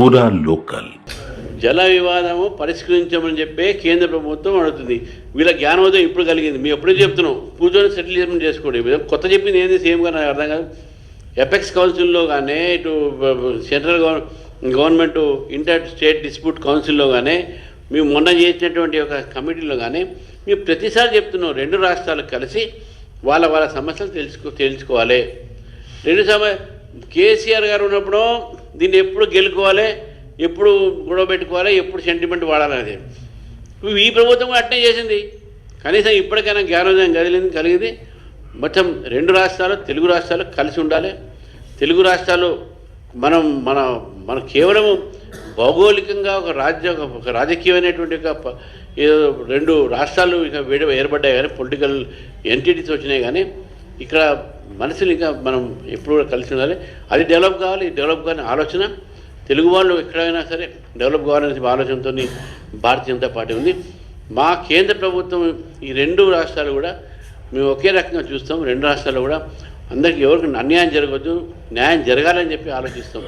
పూరా లోకల్. జల వివాదము పరిష్కరించమని చెప్పే కేంద్ర ప్రభుత్వం అడుగుతుంది. వీళ్ళ జ్ఞానోదయం ఇప్పుడు కలిగింది. మేము ఎప్పుడూ చెప్తున్నాం. కూర్చొని సెటిల్మెంట్ చేసుకోండి. మీరు కొత్త చెప్పింది ఏంది సేమ్గా నాకు అర్థం కాదు. ఎపెక్స్ కౌన్సిల్లో కానీ ఇటు central government inter state dispute కౌన్సిల్లో కానీ మేము మొన్న చేసినటువంటి ఒక కమిటీలో కానీ మేము ప్రతిసారి చెప్తున్నాం. రెండు రాష్ట్రాలు కలిసి వాళ్ళ వాళ్ళ సమస్యలు తెలుసుకో తెలుసుకోవాలి. రెండు సమ కేసీఆర్ గారు ఉన్నప్పుడు దీన్ని ఎప్పుడు గెలుకోవాలి ఎప్పుడు గొడవ పెట్టుకోవాలి ఎప్పుడు సెంటిమెంట్ వాడాలనేది ఈ ప్రభుత్వం కూడా అట్నే చేసింది. కనీసం ఇప్పటికైనా జ్ఞానోదయం కదిలింది కలిగింది. మొత్తం రెండు రాష్ట్రాలు తెలుగు రాష్ట్రాలు కలిసి ఉండాలి. తెలుగు రాష్ట్రాలు మనం మన మన కేవలం భౌగోళికంగా ఒక రాజ్య ఒక రాజకీయమైనటువంటి ఒక ఏదో రెండు రాష్ట్రాలు ఇక వేడి ఏర్పడ్డాయి కానీ పొలిటికల్ ఎంటిటీస్ వచ్చినాయి కానీ ఇక్కడ మనసుని ఇంకా మనం ఎప్పుడు కూడా కలిసి ఉండాలి. అది డెవలప్ కావాలి డెవలప్ కాని ఆలోచన. తెలుగు వాళ్ళు ఎక్కడైనా సరే డెవలప్ కావాలనే ఆలోచనతో భారతీయ జనతా పార్టీ ఉంది. మా కేంద్ర ప్రభుత్వం ఈ రెండు రాష్ట్రాలు కూడా మేము ఒకే రకంగా చూస్తాం. రెండు రాష్ట్రాలు కూడా అందరికీ ఎవరికి అన్యాయం జరగవద్దు న్యాయం జరగాలని చెప్పి ఆలోచిస్తాం.